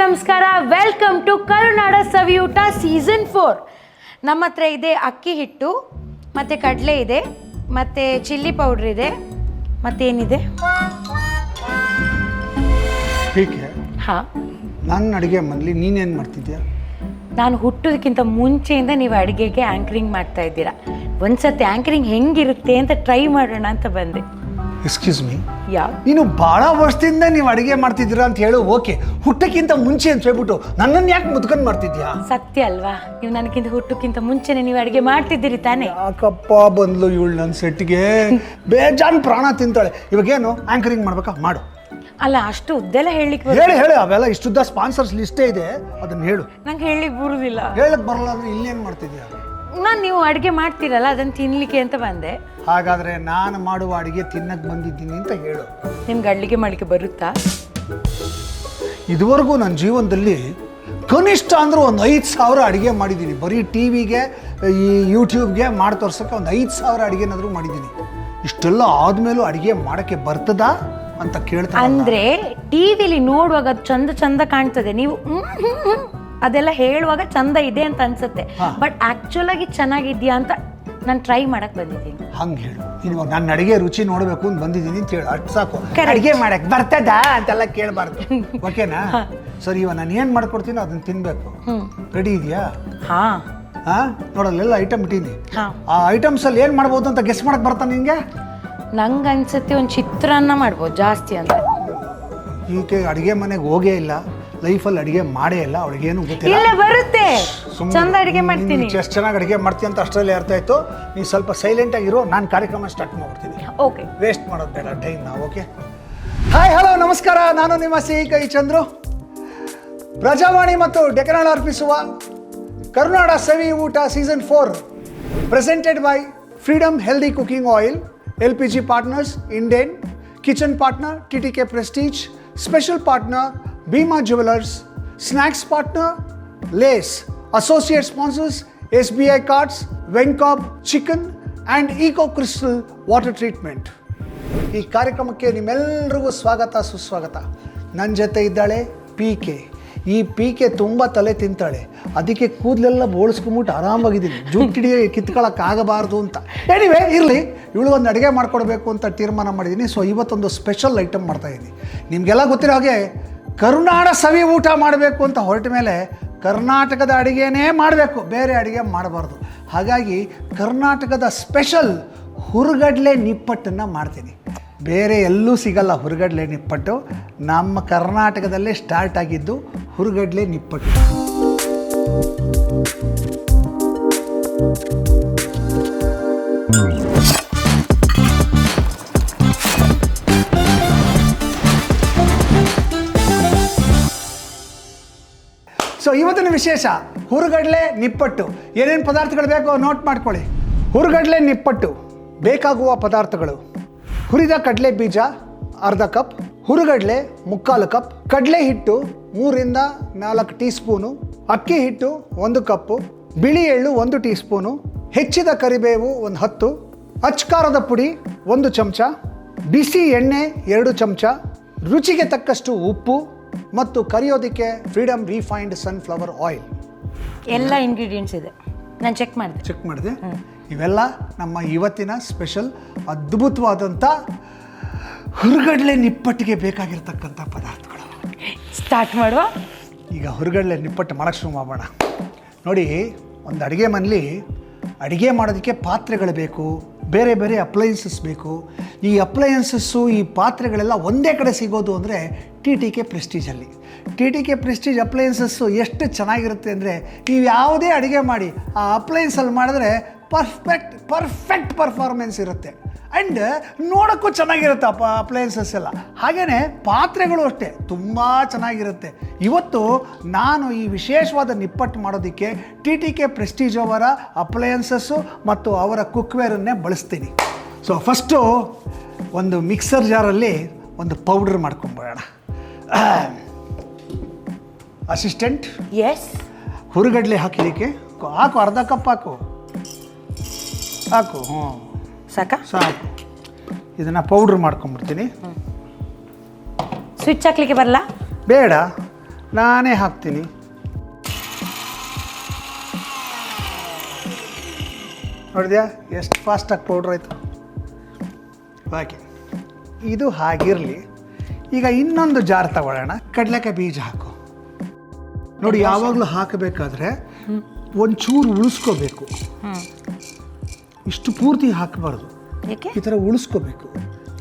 ನಮಸ್ಕಾರ. Welcome to Karunada Saviyoota season four ನಮ್ಮ ಹತ್ರ ಇದೆ ಅಕ್ಕಿ ಹಿಟ್ಟು ಮತ್ತು ಕಡಲೆ ಇದೆ ಮತ್ತು ಚಿಲ್ಲಿ ಪೌಡ್ರ್ ಇದೆ ಮತ್ತೇನಿದೆ ಹಾಂ. ನನ್ನ ಅಡುಗೆ ಮನೇಲಿ ನೀನೇನು ಮಾಡ್ತಿದ್ಯಾ? ನಾನು ಹುಟ್ಟೋದಕ್ಕಿಂತ ಮುಂಚೆಯಿಂದ ನೀವು ಅಡುಗೆಗೆ ಆ್ಯಂಕರಿಂಗ್ ಮಾಡ್ತಾ ಇದ್ದೀರಾ. ಒಂದ್ಸತಿ ಆ್ಯಂಕರಿಂಗ್ ಹೆಂಗಿರುತ್ತೆ ಅಂತ ಟ್ರೈ ಮಾಡೋಣ ಅಂತ ಬಂದೆ. ಎಕ್ಸ್ಕ್ಯೂಸ್ ಮೀ ಯಾ ನೀನು ಭಾಳ ವರ್ಷದಿಂದ ನೀವು ಅಡುಗೆ ಮಾಡ್ತಿದ್ದೀರಾ ಅಂತ ಹೇಳು ಓಕೆ. ಹುಟ್ಟಕ್ಕಿಂತ ಮುಂಚೆ ಅಂತ ಹೇಳ್ಬಿಟ್ಟು ನನ್ನನ್ನು ಯಾಕೆ ಮುದ್ಕೊಂಡು ಮಾಡ್ತಿದ್ಯಾ ಸತ್ಯ ಅಲ್ವಾ? ನೀವು ನನಗಿಂತ ಹುಟ್ಟಕ್ಕಿಂತ ಮುಂಚೆನೆ ನೀವು ಅಡುಗೆ ಮಾಡ್ತಿದ್ದೀರಿ ತಾನೇ. ಯಾಕಪ್ಪ ಬಂದ್ಲು ಇವಳು ನನ್ನ ಸೆಟ್ಗೆ? ಬೇಜಾನ್ ಪ್ರಾಣ ತಿಂತಾಳೆ. ಇವಾಗೇನು ಆಂಕರಿಂಗ್ ಮಾಡ್ಬೇಕಾ? ಮಾಡು. ಅಲ್ಲ ಅಷ್ಟು ಉದ್ದೆಲ್ಲ ಹೇಳಲಿಕ್ಕೆ ಹೇಳಿ ಹೇಳಿ. ಅವೆಲ್ಲ ಇಷ್ಟುದ್ದ ಸ್ಪಾನ್ಸರ್ಸ್ ಲಿಸ್ಟೇ ಇದೆ. ಅದನ್ನ ಹೇಳು. ನಂಗೆ ಹೇಳಿ ಬರುವುದಿಲ್ಲ ಹೇಳಕ್ ಬರಲ್ಲ ಅಂದ್ರೆ ಇಲ್ಲೇನು ಮಾಡ್ತಿದ್ಯಾ ನಾನು ನೀವು ಅಡುಗೆ ಮಾಡ್ತೀರಲ್ಲ ಅದನ್ನು ತಿನ್ನಲಿಕ್ಕೆ ಅಂತ ಬಂದೆ. ಹಾಗಾದ್ರೆ ನಾನು ಮಾಡುವ ಅಡುಗೆ ತಿನ್ನಕ್ಕೆ ಬಂದಿದ್ದೀನಿ ಅಂತ ಹೇಳು. ನಿಮ್ಗೆ ಅಡ್ಲಿಗೆ ಮಾಡಲಿಕ್ಕೆ ಬರುತ್ತಾ? ಇದುವರೆಗೂ ನನ್ನ ಜೀವನದಲ್ಲಿ ಕನಿಷ್ಠ ಅಂದ್ರೆ ಒಂದು ಐದು ಸಾವಿರ ಅಡುಗೆ ಮಾಡಿದ್ದೀನಿ. ಬರೀ ಟಿ ವಿಗೆ ಈ ಯೂಟ್ಯೂಬ್ಗೆ ಮಾಡಿ ತೋರ್ಸೋಕ್ಕೆ ಒಂದು ಐದು ಸಾವಿರ ಅಡುಗೆನಾದರೂ ಮಾಡಿದ್ದೀನಿ. ಇಷ್ಟೆಲ್ಲ ಆದಮೇಲೂ ಅಡುಗೆ ಮಾಡೋಕ್ಕೆ ಬರ್ತದಾ ಅಂತ ಕೇಳ್ತಾ ಅಂದ್ರೆ ಟಿವಿಲಿ ನೋಡುವಾಗ ಅದು ಚಂದ ಚಂದ ಕಾಣ್ತದೆ. ನೀವು ಹ್ಮ್, ಹ್ಮ್, ಹ್ಮ್ ಅದೆಲ್ಲ ಹೇಳುವಾಗ ಚಂದ ಇದೆ ಅಂತ ಅನ್ಸುತ್ತೆ. ಬಟ್ ಆಕ್ಚುಲ್ ಆಗಿ ಚೆನ್ನಾಗಿದ್ಯಾ ಅಂತ ನಾನು ಟ್ರೈ ಮಾಡಕ್ ಬಂದಿದ್ದೀನಿ. ಹಂಗೆ ಹೇಳು. ನೀನು ಇವಾಗ ನನ್ನ ಅಡುಗೆ ರುಚಿ ನೋಡಬೇಕು ಅಂತ ಬಂದಿದ್ದೀನಿ ಅಂತ ಹೇಳು. ಅಷ್ಟು ಸಾಕು. Correct. ಅಡುಗೆ ಮಾಡಕ್ಕೆ ಬರ್ತದಾ ಅಂತೆಲ್ಲ ಕೇಳಬಾರ್ದು. ಓಕೆನಾ ಸರಿ ಇವಾಗ ನಾನು ಏನು ಮಾಡ್ಕೊಡ್ತೀನೋ ಅದನ್ನು ತಿನ್ನಬೇಕು ಹ್ಮ್. ರೆಡಿ ಇದೆಯಾ? ಹಾ. ಹಾಂ ನೋಡಲ್ಲೆಲ್ಲ ಐಟಮ್ ಇಟ್ಟೀನಿ ಹಾ. ಆ ಐಟಮ್ಸಲ್ಲಿ ಏನು ಮಾಡ್ಬೋದು ಅಂತ ಗೆಸ್ ಮಾಡಕ್ಕೆ ಬರ್ತಾ ನಿನಗೆ ನಂಗೆ ಅನ್ಸುತ್ತೆ ಒಂದು ಚಿತ್ರಾನ್ನ ಮಾಡ್ಬೋದು ಜಾಸ್ತಿ ಅಂತ ಈಕೆ ಅಡುಗೆ ಮನೆಗೆ ಹೋಗೇ ಇಲ್ಲ. ಲೈಫಲ್ಲಿ ಅಡುಗೆ ಮಾಡೇ ಇಲ್ಲ. ಅವಳಿಗೇನು ಗೊತ್ತಿಲ್ಲ. ಇಲ್ಲ ಬರುತ್ತೆ. ಚಂದ ಅಡುಗೆ ಮಾಡ್ತೀನಿ. ಎಷ್ಟು ಚೆನ್ನಾಗಿ ಅಡುಗೆ ಮಾಡ್ತೀನಿ ಅಂತ ಅಷ್ಟರಲ್ಲಿ ಅರ್ಥ ಆಯ್ತು. ನೀ ಸ್ವಲ್ಪ ಸೈಲೆಂಟ್ ಆಗಿರೋ ನಾನು ಕಾರ್ಯಕ್ರಮ ಸ್ಟಾರ್ಟ್ ಮಾಡ್ಬಿಡ್ತೀನಿ. ಓಕೆ ವೇಸ್ಟ್ ಮಾಡೋದು ಬೇಡ ಟೈಮ್ ನಾವು ಓಕೆ ಹಾಯ್ ಹಲೋ ನಮಸ್ಕಾರ. ನಾನು ನಿಮ್ಮ ಸಿಹಿ ಕೈ ಚಂದ್ರು. ಪ್ರಜಾವಾಣಿ ಮತ್ತು ಡೆಕನಾಳ ಅರ್ಪಿಸುವ ಕರುನಾಡ ಸವಿ ಊಟ season four presented by freedom healthy cooking oil L P G partners Indane kitchen partner T T K prestige special partner Bhima jewellers snacks partner Lay's associate sponsors SBI Cards, ಐ Chicken and eco crystal water treatment ಈ ಕಾರ್ಯಕ್ರಮಕ್ಕೆ ನಿಮ್ಮೆಲ್ಲರಿಗೂ ಸ್ವಾಗತ ಸುಸ್ವಾಗತ. ನನ್ನ ಜೊತೆ ಇದ್ದಾಳೆ P K ಈ ಪಿ ಕೆ ತುಂಬ ತಲೆ ತಿಂತಾಳೆ. ಅದಕ್ಕೆ ಕೂದಲೆಲ್ಲ ಬೋಳಿಸ್ಕೊಂಬಿಟ್ಟು ಆರಾಮಾಗಿದ್ದೀನಿ. ಜುಟ್ಟಿಡಿ ಕಿತ್ಕೊಳ್ಳೋಕ್ಕಾಗಬಾರ್ದು ಅಂತ. ಎನಿವೆ ಇರಲಿ. ಇವಳು ಒಂದು ಅಡುಗೆ ಮಾಡ್ಕೊಡ್ಬೇಕು ಅಂತ ತೀರ್ಮಾನ ಮಾಡಿದ್ದೀನಿ. ಸೊ ಇವತ್ತೊಂದು ಸ್ಪೆಷಲ್ ಐಟಮ್ ಮಾಡ್ತಾಯಿದ್ದೀನಿ ನಿಮಗೆಲ್ಲ ಗೊತ್ತಿರೋ ಹಾಗೆ ಕರುನಾಡ ಸವಿ ಊಟ ಮಾಡಬೇಕು ಅಂತ ಹೊರಟ ಮೇಲೆ ಕರ್ನಾಟಕದ ಅಡುಗೆನೇ ಮಾಡಬೇಕು, ಬೇರೆ ಅಡುಗೆ ಮಾಡಬಾರ್ದು. ಹಾಗಾಗಿ ಕರ್ನಾಟಕದ ಸ್ಪೆಷಲ್ ಹುರುಗಡ್ಲೆ ನಿಪ್ಪಟ್ಟನ್ನು ಮಾಡ್ತೀನಿ. ಬೇರೆ ಎಲ್ಲೂ ಸಿಗಲ್ಲ ಹುರುಗಡ್ಲೆ ನಿಪ್ಪಟ್ಟು. ನಮ್ಮ ಕರ್ನಾಟಕದಲ್ಲೇ ಸ್ಟಾರ್ಟ್ ಆಗಿದ್ದು ಹುರುಗಡ್ಲೆ ನಿಪ್ಪಟ್ಟು. ವಿಶೇಷ? ಹುರುಗಡಲೆ ನಿಪ್ಪಟ್ಟು. ಏನೇನು ಪದಾರ್ಥಗಳು ಬೇಕೋ ನೋಟ್ ಮಾಡ್ಕೊಳ್ಳಿ. ಹುರುಗಡಲೆ ನಿಪ್ಪಟ್ಟು. ಬೇಕಾಗುವ ಪದಾರ್ಥಗಳು. ಹುರಿದ ಕಡಲೆ ಬೀಜ, ಅರ್ಧ ಕಪ್. ಹುರುಗಡಲೆ, ಮುಕ್ಕಾಲು ಕಪ್. ಕಡಲೆ ಹಿಟ್ಟು, ಮೂರಿಂದ ನಾಲ್ಕು ಟೀ ಸ್ಪೂನು ಅಕ್ಕಿ ಹಿಟ್ಟು, ಒಂದು ಕಪ್ಪು. ಬಿಳಿ ಎಳ್ಳು, ಒಂದು ಟೀ ಸ್ಪೂನು ಹೆಚ್ಚಿದ ಕರಿಬೇವು, ಒಂದು ಹತ್ತು. ಅಚ್ಕಾರದ ಪುಡಿ, ಒಂದು ಚಮಚ. ಬಿಸಿ ಎಣ್ಣೆ, ಎರಡು ಚಮಚ. ರುಚಿಗೆ ತಕ್ಕಷ್ಟು ಉಪ್ಪು. ಮತ್ತು ಕರಿಯೋದಕ್ಕೆ ಫ್ರೀಡಮ್ ರಿಫೈನ್ಡ್ ಸನ್ಫ್ಲವರ್ ಆಯಿಲ್ ಎಲ್ಲ ಇಂಗ್ರೀಡಿಯೆಂಟ್ಸ್ ಇದೆ. ನಾನು ಚೆಕ್ ಮಾಡಿದೆ. ಚೆಕ್ ಮಾಡಿದೆ. ಇವೆಲ್ಲ ನಮ್ಮ ಇವತ್ತಿನ ಸ್ಪೆಷಲ್ ಅದ್ಭುತವಾದಂಥ ಹುರುಗಡ್ಲೆ ನಿಪ್ಪಟ್ಟಿಗೆ ಬೇಕಾಗಿರ್ತಕ್ಕಂಥ ಪದಾರ್ಥಗಳು. ಸ್ಟಾರ್ಟ್ ಮಾಡುವ? ಈಗ ಹುರುಗಡ್ಲೆ ನಿಪ್ಪಟ್ಟು ಮಾಡೋಕ್ಕೆ ಶುರು ಮಾಡೋಣ ನೋಡಿ ಒಂದು ಅಡುಗೆ ಮನೇಲಿ ಅಡುಗೆ ಮಾಡೋದಕ್ಕೆ ಪಾತ್ರೆಗಳು ಬೇಕು. ಬೇರೆ ಬೇರೆ ಅಪ್ಲಯನ್ಸಸ್ ಬೇಕು. ಈ ಅಪ್ಲಯನ್ಸಸ್ಸು ಈ ಪಾತ್ರೆಗಳೆಲ್ಲ ಒಂದೇ ಕಡೆ ಸಿಗೋದು ಅಂದರೆ T T K ಪ್ರೆಸ್ಟೀಜಲ್ಲಿ T T K prestige appliances ಎಷ್ಟು ಚೆನ್ನಾಗಿರುತ್ತೆ ಅಂದರೆ ನೀವು ಯಾವುದೇ ಅಡುಗೆ ಮಾಡಿ ಆ ಅಪ್ಲಯನ್ಸಲ್ಲಿ ಮಾಡಿದ್ರೆ ಪರ್ಫೆಕ್ಟ್ ಪರ್ಫೆಕ್ಟ್ ಪರ್ಫಾರ್ಮೆನ್ಸ್ ಇರುತ್ತೆ. ಆ್ಯಂಡ್ ನೋಡೋಕ್ಕೂ ಚೆನ್ನಾಗಿರುತ್ತೆ ಅಪ್ಪ ಅಪ್ಲಯನ್ಸಸ್ ಎಲ್ಲ. ಹಾಗೆಯೇ ಪಾತ್ರೆಗಳು ಅಷ್ಟೇ ತುಂಬ ಚೆನ್ನಾಗಿರುತ್ತೆ. ಇವತ್ತು ನಾನು ಈ ವಿಶೇಷವಾದ ನಿಪ್ಪಟ್ಟು ಮಾಡೋದಕ್ಕೆ ಟಿ ಟಿ ಕೆ ಪ್ರೆಸ್ಟೀಜ್ ಅವರ ಅಪ್ಲಯನ್ಸಸ್ಸು ಮತ್ತು ಅವರ ಕುಕ್ವೇರನ್ನೇ ಬಳಸ್ತೀನಿ. ಸೊ ಫಸ್ಟು ಒಂದು ಮಿಕ್ಸರ್ ಜಾರಲ್ಲಿ ಒಂದು ಪೌಡ್ರ್ ಮಾಡ್ಕೊಂಬಿಡೋಣ ಅಸಿಸ್ಟೆಂಟ್ ಎಸ್ ಹುರುಗಡ್ಲೆ ಹಾಕಲಿಕ್ಕೆ? ಹಾಕು ಅರ್ಧ ಕಪ್ ಹಾಕು. ಹಾಕು ಹ್ಞೂ ಸಾಕಾ? ಸಾಕು. ಇದನ್ನು ಪೌಡ್ರ್ ಮಾಡ್ಕೊಂಬಿಡ್ತೀನಿ ಸ್ವಿಚ್ ಹಾಕ್ಲಿಕ್ಕೆ ಬರಲ್ಲ? ಬೇಡ ನಾನೇ ಹಾಕ್ತೀನಿ. ನೋಡಿದ್ಯಾ? ಎಷ್ಟು ಫಾಸ್ಟಾಗಿ ಪೌಡ್ರ್ ಆಯಿತು? ಹಾಕಿ ಇದು ಹಾಗಿರಲಿ. ಈಗ ಇನ್ನೊಂದು ಜಾರ್ ತಗೊಳ್ಳೋಣ. ಕಡಲೆಕಾಯಿ ಬೀಜ ಹಾಕು. ನೋಡಿ ಯಾವಾಗಲೂ ಹಾಕಬೇಕಾದ್ರೆ ಒಂಚೂರು ಉಳಿಸ್ಕೋಬೇಕು. ಇಷ್ಟು ಪೂರ್ತಿ ಹಾಕಬಾರ್ದು. ಏಕೆ ಈ ಥರ ಉಳಿಸ್ಕೋಬೇಕು.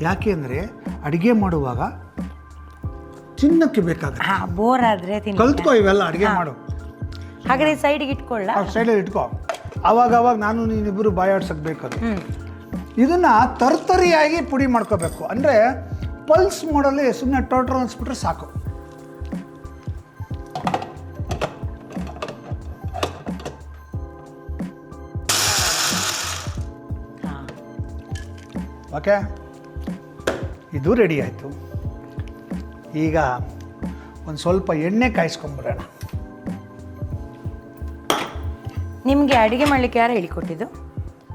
ಯಾಕೆ ಅಂದರೆ ಅಡುಗೆ ಮಾಡುವಾಗ ತಿನ್ನಕ್ಕೆ ಬೇಕಾಗುತ್ತೆ. ಹಾಂ ಬೋರ್ ಆದ್ರೆ ತಿನ್ನಿ ಕಲ್ತ್ಕೋ ಇವೆಲ್ಲ ಅಡುಗೆ ಮಾಡು. ಹಾಗಾದ್ರೆ ಸೈಡ್ಗೆ ಇಟ್ಕೊಳ್ಳ? ಆ ಸೈಡಲ್ಲಿ ಇಟ್ಕೋ. ಅವಾಗ ಅವಾಗ ನಾನು ನೀನಿಬ್ಬರು ಬಾಯಾಡ್ಸಕ್ಕೆ ಬೇಕದು ಇದನ್ನ ಇದನ್ನು ತರ್ತರಿಯಾಗಿ ಪುಡಿ ಮಾಡ್ಕೋಬೇಕು. ಅಂದರೆ ಪಲ್ಸ್ ಮಾಡಲ್ಲಿ ಸುಮ್ಮನೆ ಟೋಟ್ರ್ ಅನ್ಸ್ಬಿಟ್ರೆ ಸಾಕು. ಓಕೆ? ಇದು ರೆಡಿ ಆಯಿತು. ಈಗ ಒಂದು ಸ್ವಲ್ಪ ಎಣ್ಣೆ ಕಾಯಿಸ್ಕೊಂಬಿಡೋಣ ನಿಮಗೆ ಅಡುಗೆ ಮಾಡಲಿಕ್ಕೆ ಯಾರು ಹೇಳಿಕೊಟ್ಟಿದ್ದು?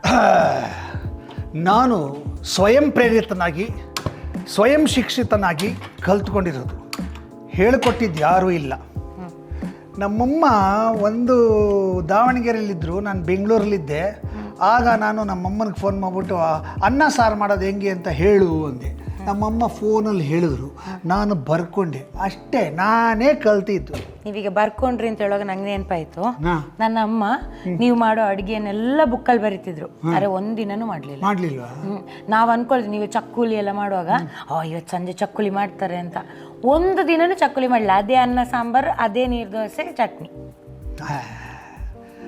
ನಾನು ಸ್ವಯಂ ಪ್ರೇರಿತನಾಗಿ ಸ್ವಯಂ ಶಿಕ್ಷಿತನಾಗಿ ಕಲ್ತ್ಕೊಂಡಿರೋದು. ಹೇಳಿಕೊಟ್ಟಿದ್ದು ಯಾರೂ ಇಲ್ಲ. ನಮ್ಮಮ್ಮ ಒಂದು ದಾವಣಗೆರೆಯಲ್ಲಿದ್ದರು ನಾನು ಬೆಂಗಳೂರಲ್ಲಿದ್ದೆ. ಆಗ ನಾನು ನಮ್ಮಮ್ಮನಿಗೆ ಫೋನ್ ಮಾಡಿಬಿಟ್ಟು ಅನ್ನ ಸಾರು ಮಾಡೋದು ಹೆಂಗೆ ಅಂತ ಹೇಳು ಅಂದೆ. ನಮ್ಮಮ್ಮ ಫೋನಲ್ಲಿ ಹೇಳಿದ್ರು. ನಾನು ಬರ್ಕೊಂಡೆ. ಅಷ್ಟೇ ನಾನೇ ಕಲ್ತಿದ್ದು. ನೀವೀಗ ಬರ್ಕೊಂಡ್ರಿ ಅಂತ ಹೇಳುವಾಗ ನಂಗೆ ನೆನಪಾಯ್ತು. ನನ್ನ ಅಮ್ಮ ನೀವು ಮಾಡೋ ಅಡುಗೆಯನ್ನೆಲ್ಲ ಬುಕ್ಕಲ್ಲಿ ಬರೀತಿದ್ರು. ಅರೆ ಒಂದಿನೂ ಮಾಡಲಿಲ್ಲ. ಮಾಡ್ಲಿಲ್ಲ ನಾವು ಅನ್ಕೊಳ್ತೀವಿ ನೀವು ಚಕ್ಕುಲಿ ಎಲ್ಲ ಮಾಡುವಾಗ ಓ ಇವತ್ತು ಸಂಜೆ ಚಕ್ಕುಲಿ ಮಾಡ್ತಾರೆ ಅಂತ. ಒಂದು ದಿನನೂ ಚಕ್ಕುಲಿ ಮಾಡಲಿಲ್ಲ. ಅದೇ ಅನ್ನ ಸಾಂಬಾರ್ ಅದೇ ನೀರು ದೋಸೆ ಚಟ್ನಿ.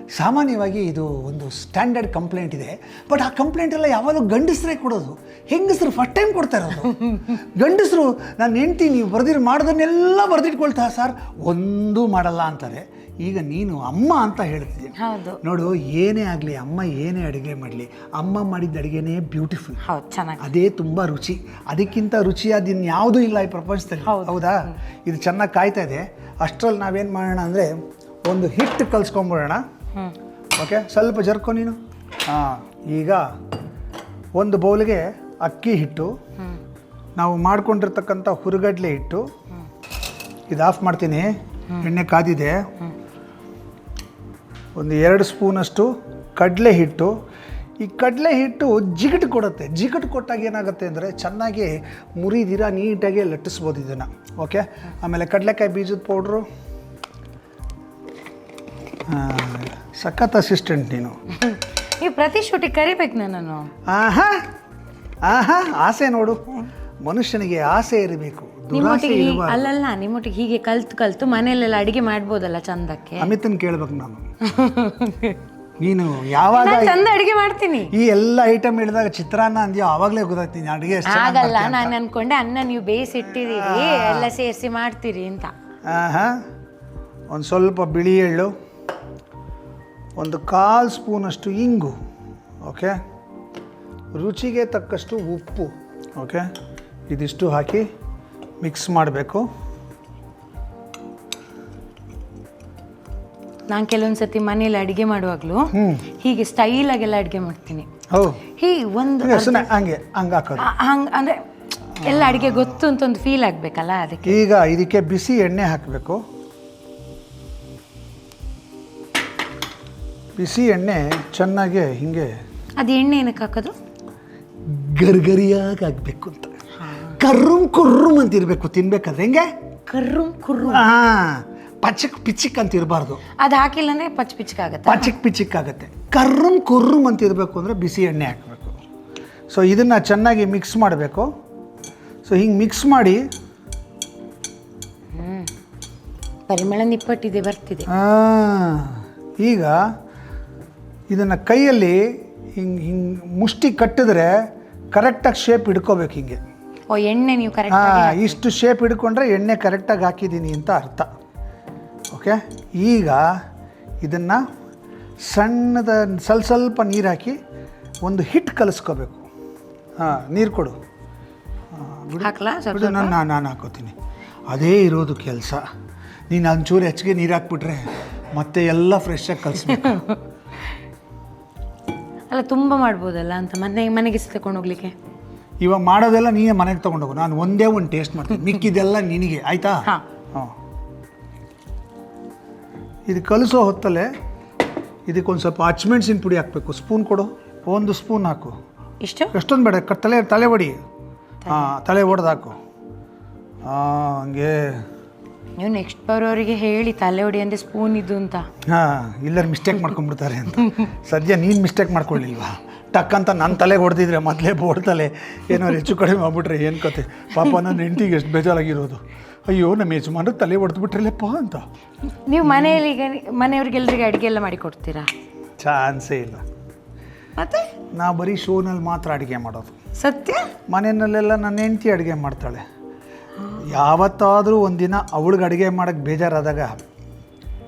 ಸಾಮಾನ್ಯವಾಗಿ ಇದು ಒಂದು ಸ್ಟ್ಯಾಂಡರ್ಡ್ ಕಂಪ್ಲೇಂಟ್ ಇದೆ. ಬಟ್ ಆ ಕಂಪ್ಲೇಂಟ್ ಎಲ್ಲ ಯಾವಾಗಲೂ ಗಂಡಸರೇ ಕೊಡೋದು. ಹೆಂಗಸರು ಫಸ್ಟ್ ಟೈಮ್ ಕೊಡ್ತಾ ಇರೋದು. ಗಂಡಸರು ನಾನು ಹೆಂಡ್ತಿ ನೀವು ಬರೆದಿರು ಮಾಡೋದನ್ನೆಲ್ಲ ಬರೆದಿಟ್ಕೊಳ್ತಾ ಸರ್. ಒಂದೂ ಮಾಡಲ್ಲ ಅಂತಾರೆ. ಈಗ ನೀನು ಅಮ್ಮ ಅಂತ ಹೇಳ್ತಿದ್ದೆ ಹೌದು. ನೋಡು ಏನೇ ಆಗಲಿ ಅಮ್ಮ ಏನೇ ಅಡುಗೆ ಮಾಡಲಿ ಅಮ್ಮ ಮಾಡಿದ ಅಡುಗೆನೇ ಬ್ಯೂಟಿಫುಲ್ ಅದೇ ತುಂಬ ರುಚಿ. ಅದಕ್ಕಿಂತ ರುಚಿಯಾದ ಇನ್ಯಾವುದೂ ಇಲ್ಲ ಈ ಪ್ರಪಂಚದಲ್ಲಿ. ಹೌದಾ. ಇದು ಚೆನ್ನಾಗಿ ಕಾಯ್ತಾ ಇದೆ. ಅಷ್ಟರಲ್ಲಿ ನಾವೇನು ಮಾಡೋಣ ಅಂದರೆ ಒಂದು ಹಿಟ್ಟು ಕಲಿಸ್ಕೊಂಬಿಡೋಣ ಓಕೆ ಸ್ವಲ್ಪ ಜರ್ಕೊ ನೀನು. ಹಾಂ ಈಗ ಒಂದು ಬೌಲ್ಗೆ ಅಕ್ಕಿ ಹಿಟ್ಟು. ನಾವು ಮಾಡ್ಕೊಂಡಿರ್ತಕ್ಕಂಥ ಹುರುಗಡ್ಲೆ ಹಿಟ್ಟು. ಇದು ಆಫ್ ಮಾಡ್ತೀನಿ. ಎಣ್ಣೆ ಕಾದಿದೆ. ಒಂದು ಎರಡು ಸ್ಪೂನಷ್ಟು ಕಡಲೆ ಹಿಟ್ಟು. ಈ ಕಡಲೆ ಹಿಟ್ಟು ಜಿಗಟು ಕೊಡುತ್ತೆ. ಜಿಗಟು ಕೊಟ್ಟಾಗ ಏನಾಗುತ್ತೆ ಅಂದರೆ ಚೆನ್ನಾಗಿ ಮುರಿದಿರ ನೀಟಾಗಿ ಲಟ್ಟಿಸ್ಬೋದು ಇದನ್ನು. ಓಕೆ ಆಮೇಲೆ ಕಡಲೆಕಾಯಿ ಬೀಜದ ಪೌಡ್ರು ಸಖತ್ ಅಸಿಸ್ಟೆಂಟ್ ನೀನು. ನೀವು ಪ್ರತಿ ಶೂಟಿಗೆ ಕರಿಬೇಕು ನಾನು ಆಹಾ ಆಹಾ ಆಸೆ ನೋಡು. ಮನುಷ್ಯನಿಗೆ ಆಸೆ ಇರಬೇಕು. ದುರಾಸೆ ನಿಮ್ಮೊಟ್ಟಿಗೆ ಇರಬಾರ್ದು ಅಲ್ಲಲ್ಲ ನಿಮ್ಮೊಟ್ಟಿಗೆ ಹೀಗೆ ಕಲ್ತು ಕಲ್ತು ಮನೆಯಲ್ಲೆಲ್ಲ ಅಡಿಗೆ ಮಾಡ್ಬೋದಲ್ಲ ಚಂದಕ್ಕೆ? ಅಮಿತನ್ ಕೇಳ್ಬೇಕು ನಾನು. ನೀನು ಯಾವಾಗ ನಾನು ಚಂದ ಅಡಿಗೆ ಮಾಡ್ತೀನಿ. ಈ ಎಲ್ಲ ಐಟಮ್ ಹೇಳಿದಾಗ ಚಿತ್ರಾನ್ನ ಅಂದ್ಯೋ ಅವಾಗಲೇ ಗೊತ್ತಾಗ್ತೀನಿ ಅಡುಗೆ ಎಷ್ಟು ಆಗಲ್ಲ ನಾನು ಅನ್ಕೊಂಡೆ ಅನ್ನ ನೀವು ಬೇಯಿಸಿಟ್ಟಿದ್ದೀರಿ ಎಲ್ಲ ಸೇರಿಸಿ ಮಾಡ್ತೀರಿ ಅಂತ. ಆಹಾ ಒಂದು ಸ್ವಲ್ಪ ಬಿಳಿ ಎಳ್ಳು ಒಂದು ಕಾಲು ಸ್ಪೂನಷ್ಟು ಇಂಗು ಓಕೆ? ರುಚಿಗೆ ತಕ್ಕಷ್ಟು ಉಪ್ಪು ಓಕೆ? ಇದಿಷ್ಟು ಹಾಕಿ ಮಿಕ್ಸ್ ಮಾಡಬೇಕು. ನಾನು ಕೆಲವೊಂದು ಸತಿ ಮನೇಲಿ ಅಡಿಗೆ ಮಾಡುವಾಗಲೂ ಹೀಗೆ ಸ್ಟೈಲ್ ಆಗೆಲ್ಲ ಅಡಿಗೆ ಮಾಡ್ತೀನಿ. ಹೌ. ಹೀಗೆ ಒಂದು ಹಂಗೆ ಹಂಗೆ ಹಾಕೋದು. ಹಂಗ್ ಅಂದ್ರೆ ಎಲ್ಲ ಅಡಿಗೆ ಗೊತ್ತು ಅಂತ ಒಂದು ಫೀಲ್ ಆಗಬೇಕಲ್ಲ ಅದಕ್ಕೆ. ಈಗ ಇದಕ್ಕೆ ಬಿಸಿ ಎಣ್ಣೆ ಹಾಕಬೇಕು. ಬಿಸಿ ಎಣ್ಣೆ ಚೆನ್ನಾಗಿ ಹಿಂಗೆ ಅದು ಎಣ್ಣೆ ಏನಕ್ಕೆ ಹಾಕೋದು? ಗರ್ಗರಿಯಾಗಿ ಆಗಬೇಕು ಅಂತ. ಕರ್ರುಮ್ ಕುರ್ರುಮ್ ಅಂತ ಇರಬೇಕು ತಿನ್ಬೇಕಾದ್ರೆ. ಹೆಂಗೆ? ಕರ್ರುಂ ಕುರ್ರು. ಹಾಂ ಪಚಕ್ ಪಿಚಿಕ್ ಅಂತ ಇರಬಾರ್ದು. ಅದು ಹಾಕಿಲ್ಲ ಅಂದ್ರೆ ಪಚ್ ಆಗುತ್ತೆ? ಪಚಕ್ ಪಿಚಿಕ್ ಆಗುತ್ತೆ. ಕರ್ರುಮ್ ಕುರ್ರುಮ್ ಅಂತ ಇರಬೇಕು ಅಂದರೆ ಬಿಸಿ ಎಣ್ಣೆ ಹಾಕಬೇಕು. ಸೊ ಇದನ್ನು ಚೆನ್ನಾಗಿ ಮಿಕ್ಸ್ ಮಾಡಬೇಕು. ಸೊ ಹಿಂಗೆ ಮಿಕ್ಸ್ ಮಾಡಿ ಪರಿಮಳ ನಿಪ್ಪಟ್ಟಿದೆ ಬರ್ತಿದೆ. ಆ, ಈಗ ಇದನ್ನು ಕೈಯಲ್ಲಿ ಹಿಂಗೆ ಹಿಂಗೆ ಮುಷ್ಟಿ ಕಟ್ಟಿದ್ರೆ ಕರೆಕ್ಟಾಗಿ ಶೇಪ್ ಹಿಡ್ಕೋಬೇಕು ಹಿಂಗೆ. ಓ ಎಣ್ಣೆ ನೀವು ಕರೆಕ್ಟ್ ಹಾಂ ಇಷ್ಟು ಶೇಪ್ ಹಿಡ್ಕೊಂಡ್ರೆ ಎಣ್ಣೆ ಕರೆಕ್ಟಾಗಿ ಹಾಕಿದ್ದೀನಿ ಅಂತ ಅರ್ಥ. ಓಕೆ ಈಗ ಇದನ್ನು ಸಣ್ಣದ ಸ್ವಲ್ಪ ಸ್ವಲ್ಪ ನೀರು ಹಾಕಿ ಒಂದು ಹಿಟ್ಟು ಕಲಿಸ್ಕೋಬೇಕು. ಹಾಂ ನೀರು ಕೊಡು. ಹಾಕ್ಲಾ ಬಿಡು ನಾನು ನಾನು ನಾನು ಹಾಕೋತೀನಿ. ಅದೇ ಇರೋದು ಕೆಲಸ. ನೀನು ಒಂಚೂರು ಹೆಚ್ಚಿಗೆ ನೀರು ಹಾಕ್ಬಿಟ್ರೆ ಮತ್ತೆ ಎಲ್ಲ ಫ್ರೆಶ್ಶಾಗಿ ಕಲಿಸ್ಬೇಕು. ಅಲ್ಲ ತುಂಬ ಮಾಡ್ಬೋದಲ್ಲ ಅಂತ ಮನೆ ಮನೆಗೆ ತಗೊಂಡು ಹೋಗ್ಲಿಕ್ಕೆ? ಇವಾಗ ಮಾಡೋದೆಲ್ಲ ನೀನೇ ಮನೆಗೆ ತೊಗೊಂಡೋಗು ನಾನು ಒಂದೇ ಒಂದು ಟೇಸ್ಟ್ ಮಾಡ್ತೀನಿ. ಮಿಕ್ಕಿದೆಲ್ಲ ನಿನಗೆ ಆಯಿತಾ? ಹಾ. ಹಾಂ. ಇದು ಕಲಿಸೋ ಹೊತ್ತಲ್ಲೇ ಇದಕ್ಕೊಂದು ಸ್ವಲ್ಪ ಹಚ್ಮೆಣ್ಸಿನ ಪುಡಿ ಹಾಕಬೇಕು. ಸ್ಪೂನ್ ಕೊಡು. ಒಂದು ಸ್ಪೂನ್ ಹಾಕು. ಇಷ್ಟು ಎಷ್ಟೊಂದು ಬೇಡ. ತಲೆ ತಲೆ ಹೊಡಿ ಹಾಂ ತಲೆ. ಹೊಡೆದು ಹಾಕು. ಹಾಂ ಹಂಗೆ ನೀವು ನೆಕ್ಸ್ಟ್ ಬರೋರಿಗೆ ಹೇಳಿ ತಲೆ ಹೊಡಿ ಅಂದ್ರೆ ಸ್ಪೂನ್ ಇದು ಅಂತ. ಹಾಂ ಇಲ್ಲರು ಮಿಸ್ಟೇಕ್ ಮಾಡ್ಕೊಂಡ್ಬಿಡ್ತಾರೆ ಅಂತ. ಸದ್ಯ ನೀನು ಮಿಸ್ಟೇಕ್ ಮಾಡ್ಕೊಳ್ಳಿಲ್ವಾ? ಟಕ್ ಅಂತ ನನ್ನ ತಲೆಗೆ ಹೊಡೆದಿದ್ರೆ ಮೊದಲೇ ಬೋಡ್ತಲೆ ಏನೋ ಹೆಚ್ಚು ಕಡಿಮೆ ಆಗ್ಬಿಟ್ರೆ ಏನು ಕತೆ? ಪಾಪ ನನ್ನ ಹೆಂಡತಿಗೆ ಎಷ್ಟು ಬೇಜಾರಾಗಿರೋದು. ಅಯ್ಯೋ ನಮ್ಮ ಯಜಮಾನ್ರು ತಲೆ ಹೊಡೆದ್ಬಿಟ್ರಲ್ಲಪ್ಪ ಅಂತ. ನೀವು ಮನೆಯಲ್ಲಿ ಈಗ ಮನೆಯವ್ರಿಗೆಲ್ರಿಗೆ ಅಡುಗೆ ಎಲ್ಲ ಮಾಡಿ ಕೊಡ್ತೀರಾ? ಚಾನ್ಸೇ ಇಲ್ಲ. ಮತ್ತೆ? ನಾ ಬರೀ ಶೋನಲ್ಲಿ ಮಾತ್ರ ಅಡುಗೆ ಮಾಡೋದು. ಸತ್ಯ? ಮನೆಯಲ್ಲೆಲ್ಲ ನನ್ನ ಹೆಂಡತಿ ಅಡುಗೆ ಮಾಡ್ತಾಳೆ. ಯಾವತ್ತಾದರೂ ಒಂದಿನ ಅವಳಿಗೆ ಅಡುಗೆ ಮಾಡೋಕ್ಕೆ ಬೇಜಾರಾದಾಗ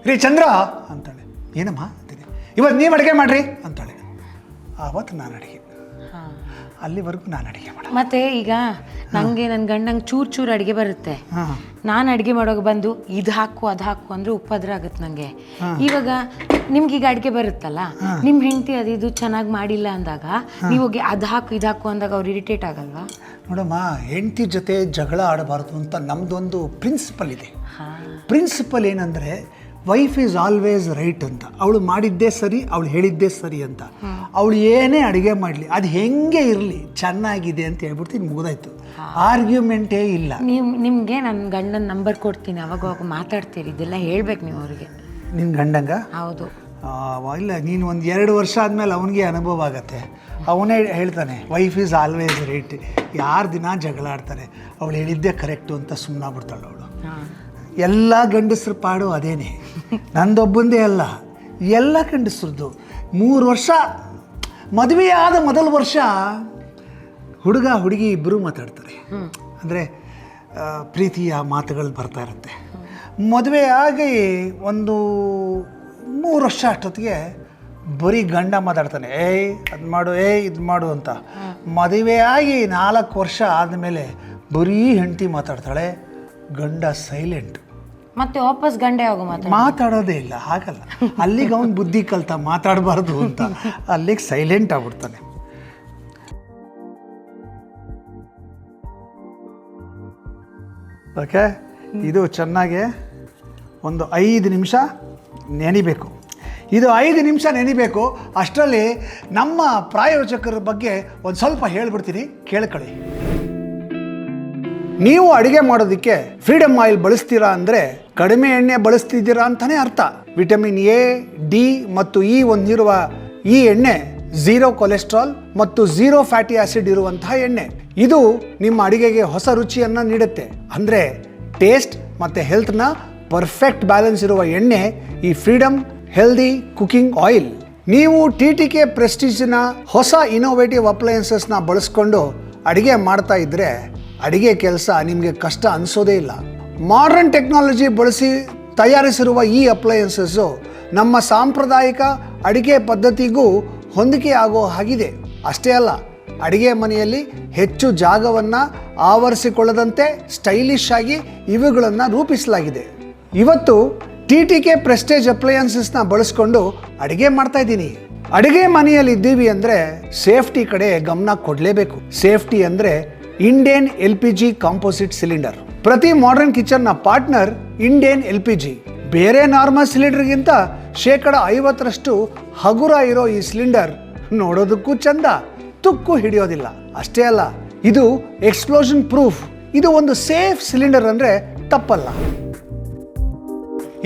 ರೀ ಚಂದ್ರ! ಅಂತಾಳೆ. ಏನಮ್ಮ? ಅಂತೀನಿ. ಇವತ್ತು ನೀವು ಅಡುಗೆ ಮಾಡಿರಿ! ಅಂತಾಳೆ. ಆವತ್ತು ನಾನು ಅಡುಗೆ. ಅಲ್ಲಿವರೆಗೂ ನಾನು ಅಡುಗೆ ಮಾಡ ಮತ್ತೆ ಈಗ ನನಗೆ ನನ್ನ ಗಂಡಂಗೆ ಚೂರು ಚೂರು ಅಡುಗೆ ಬರುತ್ತೆ. ಹಾಂ. ನಾನು ಅಡುಗೆ ಮಾಡೋಕೆ ಬಂದು ಇದು ಹಾಕು ಅದು ಹಾಕು ಅಂದರೆ ಉಪದ್ರ ಆಗುತ್ತೆ ನನಗೆ ಇವಾಗ ನಿಮ್ಗೀಗ ಈಗ ಅಡುಗೆ ಬರುತ್ತಲ್ಲ ನಿಮ್ಮ ಹೆಂಡತಿ ಅದು ಇದು ಚೆನ್ನಾಗಿ ಮಾಡಿಲ್ಲ ಅಂದಾಗ ನೀವು ಹೋಗಿ ಅದು ಹಾಕು ಇದು ಹಾಕು ಅಂದಾಗ ಅವ್ರು ಇರಿಟೇಟ್ ಆಗಲ್ವಾ? ನೋಡಮ್ಮ ಹೆಂಡತಿ ಜೊತೆ ಜಗಳ ಆಡಬಾರ್ದು ಅಂತ ನಮ್ಮದೊಂದು ಪ್ರಿನ್ಸಿಪಲ್ ಇದೆ. ಪ್ರಿನ್ಸಿಪಲ್ ಏನಂದರೆ ವೈಫ್ ಈಸ್ ಆಲ್ವೇಸ್ ರೈಟ್ ಅಂತ. ಅವಳು ಮಾಡಿದ್ದೇ ಸರಿ ಅವಳು ಹೇಳಿದ್ದೇ ಸರಿ ಅಂತ. ಅವಳು ಏನೇ ಅಡುಗೆ ಮಾಡಲಿ ಅದು ಹೆಂಗೆ ಇರಲಿ ಚೆನ್ನಾಗಿದೆ ಅಂತ ಹೇಳ್ಬಿಡ್ತೀನಿ ಮುಗಿದಾಯ್ತು. ಆರ್ಗ್ಯುಮೆಂಟೇ ಇಲ್ಲ. ನೀವು ನಿಮಗೆ ನನ್ನ ಗಂಡನ ನಂಬರ್ ಕೊಡ್ತೀನಿ ಅವಾಗ ಅವಾಗ ಮಾತಾಡ್ತೀರಿ ಇದೆಲ್ಲ ಹೇಳ್ಬೇಕು ನೀವು ಅವ್ರಿಗೆ. ನಿನ್ನ ಗಂಡಂಗ? ಹೌದು. ಆ, ಇಲ್ಲ ನೀನು ಒಂದು ಎರಡು ವರ್ಷ ಆದಮೇಲೆ ಅವನಿಗೆ ಅನುಭವ ಆಗತ್ತೆ. ಅವನೇ ಹೇಳ್ತಾನೆ ವೈಫ್ ಈಸ್ ಆಲ್ವೇಸ್ ರೈಟ್ ಯಾರು ದಿನ ಜಗಳ ಆಡ್ತಾರೆ ಅವಳು ಹೇಳಿದ್ದೇ ಕರೆಕ್ಟು ಅಂತ ಸುಮ್ಮನಾಗ್ಬಿಡ್ತಾಳೆ ಅವಳು. ಹಾಂ. ಎಲ್ಲ ಗಂಡಸ್ರ ಪಾಡು ಅದೇನೆ. ನಂದೊಬ್ಬಂದೇ ಅಲ್ಲ ಎಲ್ಲ ಗಂಡಸ್ರದ್ದು. ಮೂರು ವರ್ಷ ಮದುವೆ ಆದ ಮೊದಲ ವರ್ಷ ಹುಡುಗ ಹುಡುಗಿ ಇಬ್ಬರು ಮಾತಾಡ್ತಾರೆ. ಅಂದರೆ ಪ್ರೀತಿಯ ಮಾತುಗಳು ಬರ್ತಾ ಇರುತ್ತೆ. ಮದುವೆ ಆಗಿ ಒಂದು ಮೂರು ವರ್ಷ ಅಷ್ಟೊತ್ತಿಗೆ ಬರೀ ಗಂಡ ಮಾತಾಡ್ತಾನೆ ಏಯ್ ಅದು ಮಾಡು ಏಯ್ ಇದು ಮಾಡು ಅಂತ. ಮದುವೆ ಆಗಿ ನಾಲ್ಕು ವರ್ಷ ಆದಮೇಲೆ ಬರೀ ಹೆಂಡತಿ ಮಾತಾಡ್ತಾಳೆ ಗಂಡ ಸೈಲೆಂಟ್ ಮತ್ತೆ ವಾಪಸ್ ಗಂಡ ಯಾವಾಗ ಮಾತಾಡೋದೇ ಇಲ್ಲ ಹಾಗಲ್ಲ. ಅಲ್ಲಿಗೆ ಅವನು ಬುದ್ಧಿ ಕಲ್ತ ಮಾತಾಡಬಾರ್ದು ಅಂತ. ಅಲ್ಲಿಗೆ ಸೈಲೆಂಟ್ ಆಗ್ಬಿಡ್ತಾನೆ. ಓಕೆ? ಇದು ಚೆನ್ನಾಗಿ ಒಂದು ಐದು ನಿಮಿಷ ನೆನಿಬೇಕು. ಇದು ಐದು ನಿಮಿಷ ನೆನಿಬೇಕು. ಅಷ್ಟರಲ್ಲಿ ನಮ್ಮ ಪ್ರಾಯೋಜಕರ ಬಗ್ಗೆ ಒಂದು ಸ್ವಲ್ಪ ಹೇಳ್ಬಿಡ್ತೀನಿ ಕೇಳ್ಕೊಳ್ಳಿ. ನೀವು ಅಡುಗೆ ಮಾಡೋದಕ್ಕೆ ಫ್ರೀಡಮ್ ಆಯಿಲ್ ಬಳಸ್ತೀರಾ ಅಂದರೆ ಕಡಿಮೆ ಎಣ್ಣೆ ಬಳಸ್ತಿದ್ದೀರಾ ಅಂತಲೇ ಅರ್ಥ. ವಿಟಮಿನ್ ಎ ಡಿ ಮತ್ತು ಇ ಹೊಂದಿರುವ ಈ ಎಣ್ಣೆ ಝೀರೋ ಕೊಲೆಸ್ಟ್ರಾಲ್ ಮತ್ತು ಝೀರೋ ಫ್ಯಾಟಿ ಆಸಿಡ್ ಇರುವಂತಹ ಎಣ್ಣೆ. ಇದು ನಿಮ್ಮ ಅಡಿಗೆಗೆ ಹೊಸ ರುಚಿಯನ್ನು ನೀಡುತ್ತೆ. ಅಂದರೆ ಟೇಸ್ಟ್ ಮತ್ತು ಹೆಲ್ತ್ನ ಪರ್ಫೆಕ್ಟ್ ಬ್ಯಾಲೆನ್ಸ್ ಇರುವ ಎಣ್ಣೆ ಈ ಫ್ರೀಡಮ್ ಹೆಲ್ದಿ ಕುಕಿಂಗ್ ಆಯಿಲ್ ನೀವು ಟಿ ಟಿ ಕೆ ಪ್ರೆಸ್ಟೀಜ್ನ ಹೊಸ ಇನೋವೇಟಿವ್ ಅಪ್ಲಯನ್ಸಸ್ನ ಬಳಸ್ಕೊಂಡು ಅಡಿಗೆ ಮಾಡ್ತಾ ಇದ್ರೆ ಅಡಿಗೆ ಕೆಲಸ ನಿಮಗೆ ಕಷ್ಟ ಅನಿಸೋದೇ ಇಲ್ಲ. ಮಾಡರ್ನ್ ಟೆಕ್ನಾಲಜಿ ಬಳಸಿ ತಯಾರಿಸಿರುವ ಈ ಅಪ್ಲಯನ್ಸಸ್ಸು ನಮ್ಮ ಸಾಂಪ್ರದಾಯಿಕ ಅಡಿಗೆ ಪದ್ಧತಿಗೂ ಹೊಂದಿಕೆ ಆಗೋ ಹಾಗಿದೆ. ಅಷ್ಟೇ ಅಲ್ಲ, ಅಡಿಗೆ ಮನೆಯಲ್ಲಿ ಹೆಚ್ಚು ಜಾಗವನ್ನು ಆವರಿಸಿಕೊಳ್ಳದಂತೆ ಸ್ಟೈಲಿಶ್ ಆಗಿ ಇವುಗಳನ್ನು ರೂಪಿಸಲಾಗಿದೆ. ಇವತ್ತು ಟಿ ಟಿ ಕೆ ಪ್ರೆಸ್ಟೇಜ್ ಅಪ್ಲಯನ್ಸಸ್ನ ಬಳಸ್ಕೊಂಡು ಅಡಿಗೆ ಮಾಡ್ತಾ ಇದ್ದೀನಿ. ಅಡಿಗೆ ಮನೆಯಲ್ಲಿ ಇದ್ದೀವಿ ಅಂದರೆ ಸೇಫ್ಟಿ ಕಡೆ ಗಮನ ಕೊಡಲೇಬೇಕು. ಸೇಫ್ಟಿ ಅಂದರೆ Indian L P G composite cylinder. ಪ್ರತಿ modern ಕಿಚನ್ನ partner Indian L P G. ಬೇರೆ ನಾರ್ಮಲ್ ಸಿಲಿಂಡರ್ಗಿಂತ ಶೇಕಡ ಐವತ್ತರಷ್ಟು ಹಗುರ ಇರೋ ಈ ಸಿಲಿಂಡರ್ ನೋಡೋದಕ್ಕೂ ಚಂದ, ತುಕ್ಕು ಹಿಡಿಯೋದಿಲ್ಲ. ಅಷ್ಟೇ ಅಲ್ಲ, ಇದು ಎಕ್ಸ್ಪ್ಲೋಷನ್ ಪ್ರೂಫ್. ಇದು ಒಂದು ಸೇಫ್ ಸಿಲಿಂಡರ್ ಅಂದರೆ ತಪ್ಪಲ್ಲ.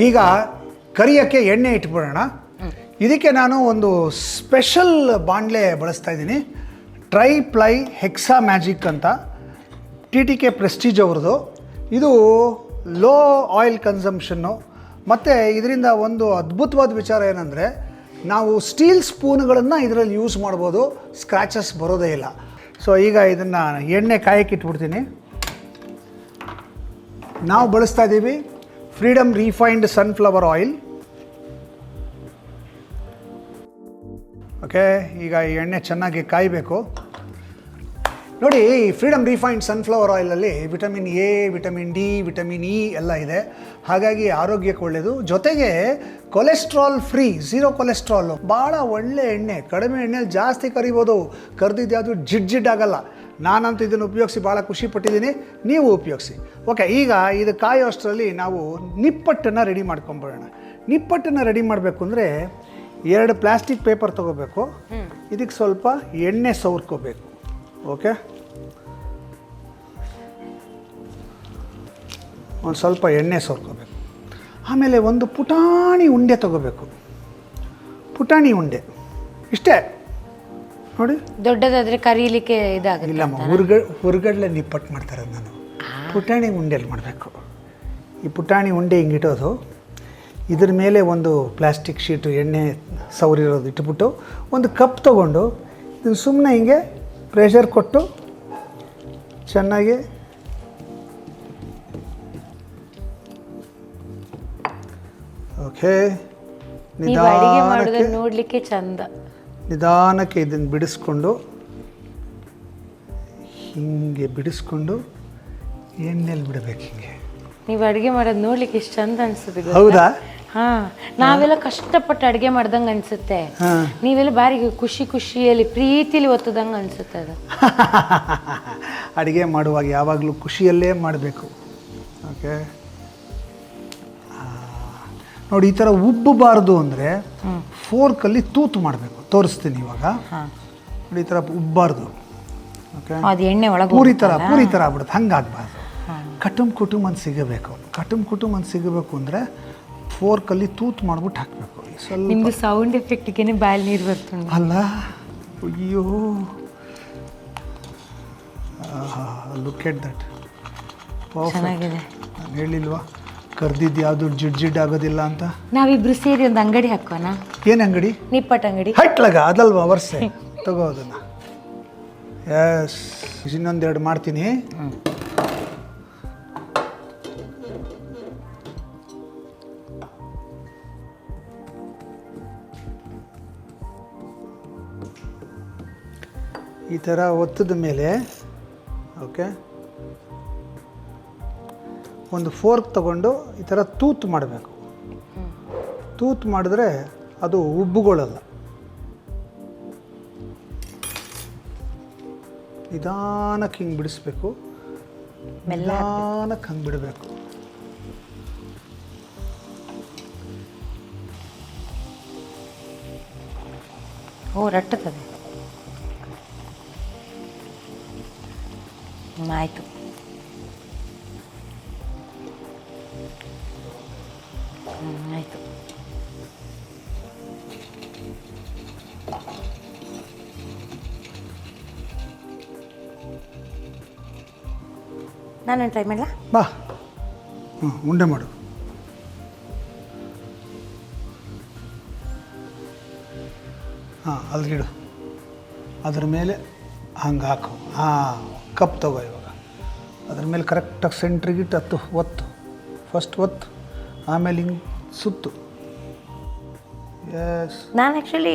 ಈಗ ಕರಿಯೋಕ್ಕೆ ಎಣ್ಣೆ ಇಟ್ಬಿಡೋಣ. ಇದಕ್ಕೆ ನಾನು ಒಂದು ಸ್ಪೆಷಲ್ ಬಾಂಡ್ಲೆ ಬಳಸ್ತಾ ಇದ್ದೀನಿ. ಟ್ರೈ ಪ್ಲೈ ಹೆಕ್ಸಾ ಮ್ಯಾಜಿಕ್ ಅಂತ. ಟಿ ಟಿ ಕೆ ಪ್ರೆಸ್ಟೀಜ್ ಅವ್ರದ್ದು. ಇದು ಲೋ ಆಯಿಲ್ ಕನ್ಸಂಪ್ಷನ್ನು ಮತ್ತು ಇದರಿಂದ ಒಂದು ಅದ್ಭುತವಾದ ವಿಚಾರ ಏನಂದರೆ, ನಾವು ಸ್ಟೀಲ್ ಸ್ಪೂನ್ಗಳನ್ನು ಇದರಲ್ಲಿ ಯೂಸ್ ಮಾಡ್ಬೋದು ಸ್ಕ್ರ್ಯಾಚಸ್ ಬರೋದೇ ಇಲ್ಲ. ಸೊ ಈಗ ಇದನ್ನು ಎಣ್ಣೆ ಕಾಯಕ್ಕೆ ಇಟ್ಬಿಡ್ತೀನಿ. ನಾವು ಬಳಸ್ತಾ ಇದ್ದೀವಿ freedom refined sunflower oil okay ಈಗ ಈ ಎಣ್ಣೆ ಚೆನ್ನಾಗಿ ಕಾಯಬೇಕು. ನೋಡಿ freedom refined sunflower ಆಯಿಲಲ್ಲಿ vitamin A vitamin D vitamin E ಎಲ್ಲ ಇದೆ. ಹಾಗಾಗಿ ಆರೋಗ್ಯಕ್ಕೆ ಒಳ್ಳೆಯದು ಜೊತೆಗೆ ಕೊಲೆಸ್ಟ್ರಾಲ್ ಫ್ರೀ ಝೀರೋ ಕೊಲೆಸ್ಟ್ರಾಲು ಭಾಳ ಒಳ್ಳೆ ಎಣ್ಣೆ ಕಡಿಮೆ ಎಣ್ಣೆಲಿ ಜಾಸ್ತಿ ಕರಿಬೋದು. ಕರೆದಿದ್ದು ಯಾವುದು ಜಿಡ್ ಜಿಡ್ ಆಗಲ್ಲ. ನಾನಂತೂ ಇದನ್ನು ಉಪಯೋಗಿಸಿ ಭಾಳ ಖುಷಿ ಪಟ್ಟಿದ್ದೀನಿ. ನೀವು ಉಪಯೋಗಿಸಿ. ಓಕೆ ಈಗ ಇದು ಕಾಯೋಷ್ಟರಲ್ಲಿ ನಾವು ನಿಪ್ಪಟ್ಟನ್ನು ರೆಡಿ ಮಾಡ್ಕೊಂಬಿಡೋಣ. ನಿಪ್ಪಟ್ಟನ್ನು ರೆಡಿ ಮಾಡಬೇಕು ಅಂದರೆ ಎರಡು ಪ್ಲಾಸ್ಟಿಕ್ ಪೇಪರ್ ತೊಗೋಬೇಕು. ಇದಕ್ಕೆ ಸ್ವಲ್ಪ ಎಣ್ಣೆ ಸವರ್ಕೋಬೇಕು. ಓಕೆ ಒಂದು ಸ್ವಲ್ಪ ಎಣ್ಣೆ ಸೋರ್ಕೋಬೇಕು ಆಮೇಲೆ ಒಂದು ಪುಟಾಣಿ ಉಂಡೆ ತಗೋಬೇಕು. ಪುಟಾಣಿ ಉಂಡೆ. ಇಷ್ಟೇ? ನೋಡಿ. ದೊಡ್ಡದಾದ್ರೆ ಕರೀಲಿಕ್ಕೆ ಇದಾಗುತ್ತೆ ಇಲ್ಲಮ್ಮ ಹುರ್ಗ ಹುರ್ಗಡ್ಲೆ ನಿಪ್ಪಟ್ಟು ಮಾಡ್ತಾರೆ ನಾನು ಪುಟಾಣಿ ಉಂಡೆಲಿ ಮಾಡಬೇಕು. ಈ ಪುಟಾಣಿ ಉಂಡೆ ಹಿಂಗಿಟೋದು ಇದ್ರ ಮೇಲೆ ಒಂದು ಪ್ಲಾಸ್ಟಿಕ್ ಶೀಟು ಎಣ್ಣೆ ಸವರಿರೋದು ಇಟ್ಬಿಟ್ಟು ಒಂದು ಕಪ್ ತೊಗೊಂಡು ಇದನ್ನು ಸುಮ್ಮನೆ ಹಿಂಗೆ ಪ್ರೆಷರ್ ಕೊಟ್ಟು ಚೆನ್ನಾಗಿ ಓಕೆ ನಿಧಾನಕ್ಕೆ ನೋಡ್ಲಿಕ್ಕೆ ಚಂದ. ನಿಧಾನಕ್ಕೆ ಇದನ್ನು ಬಿಡಿಸ್ಕೊಂಡು ಹಿಂಗೆ ಬಿಡಿಸ್ಕೊಂಡು ಎಣ್ಣೆಯಲ್ಲಿ ಬಿಡಬೇಕು ಹಿಂಗೆ. ನೀವು ಅಡುಗೆ ಮಾಡೋದು ನೋಡ್ಲಿಕ್ಕೆ ಎಷ್ಟು ಚಂದ ಅನ್ಸುತ್ತೆ? ಹೌದಾ? ಹಾ ನಾವೆಲ್ಲ ಕಷ್ಟಪಟ್ಟು ಅಡುಗೆ ಮಾಡ್ದಂಗೆ ಅನ್ಸುತ್ತೆ. ನೀವೆಲ್ಲ ಬಾರಿ ಖುಷಿ ಖುಷಿಯಲ್ಲಿ ಪ್ರೀತಿಲಿ ಒತ್ತದಂಗ ಅನ್ಸುತ್ತೆ ಅದು. ಅಡುಗೆ ಮಾಡುವಾಗ ಯಾವಾಗಲೂ ಖುಷಿಯಲ್ಲೇ ಮಾಡಬೇಕು. ಓಕೆ? ನೋಡಿ ಈ ಥರ ಉಬ್ಬಬಾರ್ದು ಅಂದರೆ ಫೋರ್ಕಲ್ಲಿ ತೂತು ಮಾಡಬೇಕು. ತೋರಿಸ್ತೀನಿ ಇವಾಗ. ಹಾ. ನೋಡಿ ಈ ಥರ ಉಬ್ಬಾರ್ದು. ಓಕೆ? ಅದು ಎಣ್ಣೆ ಒಳಗೆ ಪೂರಿ ಥರ ಪೂರಿ ಥರ ಆಗ್ಬಿಡುತ್ತೆ. ಹಂಗಾಗಬಾರ್ದು. ಕಟುಮ್ ಕುಟುಂಬ ಅಂತ ಸಿಗಬೇಕು. ಕಟುಮ್ ಕುಟುಂಬ ಅಂತ ಸಿಗಬೇಕು ಅಂದರೆ ಫೋರ್ಕಲ್ಲಿ ತೂತು ಮಾಡ್ಬಿಟ್ಟು ಹಾಕಬೇಕು. ನಿಮ್ದು ಸೌಂಡ್ ಎಫೆಕ್ಟ್ಗೆ ಬಾಯಲ್ಲಿ ನೀರು ಬರ್ತದೆ. ಅಲ್ಲ? ಅಯ್ಯೋ. ಲುಕ್ ಎಟ್ ದಟ್ ಚೆನ್ನಾಗಿದೆ. ನಾನು ಹೇಳಿಲ್ವಾ? ಕರ್ದಿದ್ದು ಯಾವುದು ಜಿಡ್ ಜಿಡ್ ಆಗೋದಿಲ್ಲ ಅಂತ? ನಾವಿಬ್ರು ಸೇರಿ ಒಂದು ಅಂಗಡಿ ಹಾಕೋಣ ಏನು ಅಂಗಡಿ? ನಿಪ್ಪಟ್ಟು ಅಂಗಡಿ. ಹಟ್ಲಗ ಅದಲ್ವಾ ವರ್ಷ? ತಗೋ ಅದನ್ನು. ಎಸ್ ಇನ್ನೊಂದೆರಡು ಮಾಡ್ತೀನಿ. ಥರ ಒತ್ತದ ಮೇಲೆ ಓಕೆ ಒಂದು ಫೋರ್ಕ್ ತಗೊಂಡು ಈ ಥರ ತೂತು ಮಾಡಬೇಕು. ತೂತು ಮಾಡಿದ್ರೆ ಅದು ಉಬ್ಬುಗಳಲ್ಲ. ನಿಧಾನಕ್ಕೆ ಹಿಂಗೆ ಬಿಡಿಸ್ಬೇಕು. ನಿಧಾನಕ್ಕೆ ಹಂಗೆ ಬಿಡಬೇಕು. ಓ ರಟ್ಟತದೆ ಆಯ್ತು. ಆಯ್ತು. ನಾನು ಟ್ರೈ ಮಾಡಲಾ? ಬಾ. ಹ್ಞೂ ಉಂಡೆ ಮಾಡು. ಹಾಂ ಅಲ್ಲಿಡು ಅದ್ರ ಮೇಲೆ ಹಂಗೆ ಹಾಕು. ಹಾಂ. ಕಪ್ ತಗೋ ಇವಾಗ ಅದ್ರ ಮೇಲೆ ಕರೆಕ್ಟಾಗಿ ಸೆಂಟ್ರಿಗಿಟ್ಟು ಹತ್ತು ಒತ್ತು ಫಸ್ಟ್ ಒತ್ತು ಆಮೇಲೆ ಹಿಂಗೆ ಸುತ್ತು ಎಸ್ ನಾನು ಆ್ಯಕ್ಚುಲಿ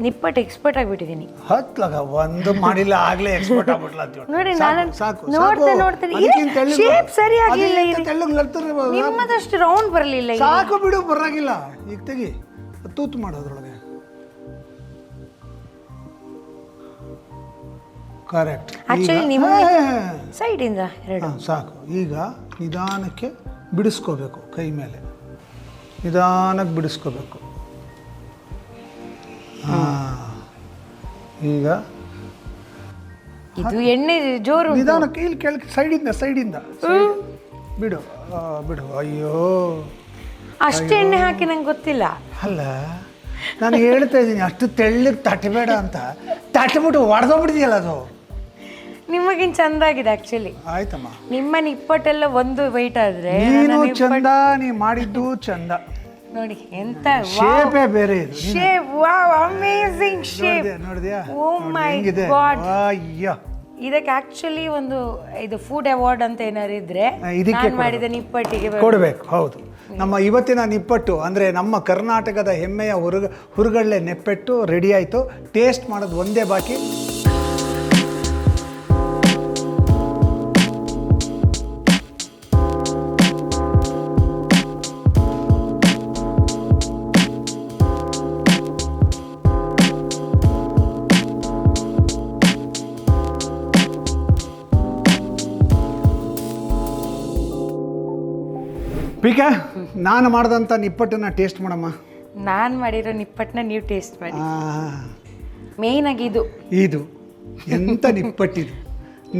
ನಿಪ್ಪಟ್ಟು ಎಕ್ಸ್ಪರ್ಟ್ ಆಗಿಬಿಟ್ಟಿದ್ದೀನಿ ಹತ್ಲಾಗ ಒಂದು ಮಾಡಿಲ್ಲ ಆಗಲೇ ಎಕ್ಸ್ಪರ್ಟ್ ಆಗ್ಬಿಟ್ಲ ಅಂತ ಹೇಳಿ. ನೋಡಿ, ನಾನು ಸಾಕು ಸಾಕು. ನೋಡ್ತೆ. ಅದಕ್ಕಿಂತ ಇದೆ, ತೆಳ್ಳಗೆ- shape ಸರಿಯಾಗಿಲ್ಲ ಅದಕ್ಕಿಂತ ಇದು. ತೆಳ್ಳಗೆ ಲಟ್ತಾರೆ. ನಿಮ್ಮದಷ್ಟು ರೌಂಡ್ ಬರಲಿಲ್ಲ ಸಾಕು ಬಿಡು ಬರಾಗಿಲ್ಲ ಈಗ ತೆಗಿ ತೂತು ಮಾಡೋದ್ರೊಳಗೆ ಕರೆಕ್ಟ್ ನೀವು- ಸೈಡಿಂದ ಎರಡು. ಸಾಕು. ಈಗ ನಿಧಾನಕ್ಕೆ ಬಿಡಿಸ್ಕೋಬೇಕು ಕೈ ಮೇಲೆ. ನಿಧಾನಕ್ಕೆ ಬಿಡಿಸ್ಕೋಬೇಕು. ಈಗ ಇದು ಎಣ್ಣೆ ಜೋರು. ನಿಧಾನಕ್ಕೆ ಇಲ್ಲಿ ಕೆಳಗೆ ಸೈಡಿಂದ ಸೈಡಿಂದ. ಬಿಡು. ಬಿಡು. ಅಯ್ಯೋ. ಅಷ್ಟು ಎಣ್ಣೆ ಹಾಕಿ ನಂಗೆ ಗೊತ್ತಿಲ್ಲ. ಅಲ್ಲ ನಾನು ಹೇಳ್ತಾ ಇದ್ದೀನಿ ಅಷ್ಟು ತೆಳ್ಳಗೆ ತಟ್ಟಬೇಡ ಅಂತ. ತಟ್ಟಬಿಟ್ಟು ಹೊಡೆದೋಗ್ಬಿಡ್ತೀಯಲ್ಲ ಅದು. ನಿಮಗಿನ್ ಚಂದ ಆಗಿದೆ ಆಕ್ಚುಲಿ ಆಯ್ತಮ್ಮ. ನಿಮ್ಮ ನಿಪ್ಪಟ್ಟೆಲ್ಲ ಒಂದು ವೈಟ್ ಆದ್ರೆ ನೀನು ಚಂದ ನೀ ಮಾಡಿದ್ದು ಚಂದ. ನೋಡಿ ಎಂತ ಶೇಪೇ ಬೇರೆ ಇದು ಶೇಪ್ ವಾವ್ ಅಮೇಸಿಂಗ್ ಶೇಪ್ ನೋಡಿದ್ಯಾ ನೋಡಿದ್ಯಾ? ಓ ನೋಡಿ ಮೈ ಹೆಂಗಿದೆ? ಗಾಡ್ ಅಯ್ಯೋ ಇದಕ್ಕೆ ಆಕ್ಚುಲಿ ಒಂದು ಇದು ಫುಡ್ ಅವಾರ್ಡ್ ಅಂತ ಏನಾದ್ರು ಇದ್ರೆ ಆ, ಇದಕ್ಕೆ ನಾನು ಮಾಡಿದ ನಿಪ್ಪಟ್ಟಿಗೆ. ಕೊಡಬೇಕು ಹೌದು. ನಮ್ಮ ಇವತ್ತಿನ ನಿಪ್ಪಟ್ಟು ಅಂದರೆ ನಮ್ಮ ಕರ್ನಾಟಕದ ಹೆಮ್ಮೆಯ ಹುರುಗ ಹುರುಗಳ್ಳೆ ನೆಪ್ಪೆಟ್ಟು ರೆಡಿ ಆಯಿತು. ಟೇಸ್ಟ್ ಮಾಡೋದು ಒಂದೇ ಬಾಕಿ. ರವಿಕಾ ನಾನು ಮಾಡಿದಂಥ ನಿಪ್ಪಟ್ಟನ್ನ ಟೇಸ್ಟ್ ಮಾಡಮ್ಮ. ನಾನು ಮಾಡಿರೋ ನಿಪ್ಪಟ್ಟನ್ನ ನೀವು ಟೇಸ್ಟ್ ಮಾಡಿ. ಮೇನ್ ಮೇಯ್ನ್ ಆಗಿ ಇದು. ಇದು. ಎಂಥ ನಿಪ್ಪಟ್ಟಿದು.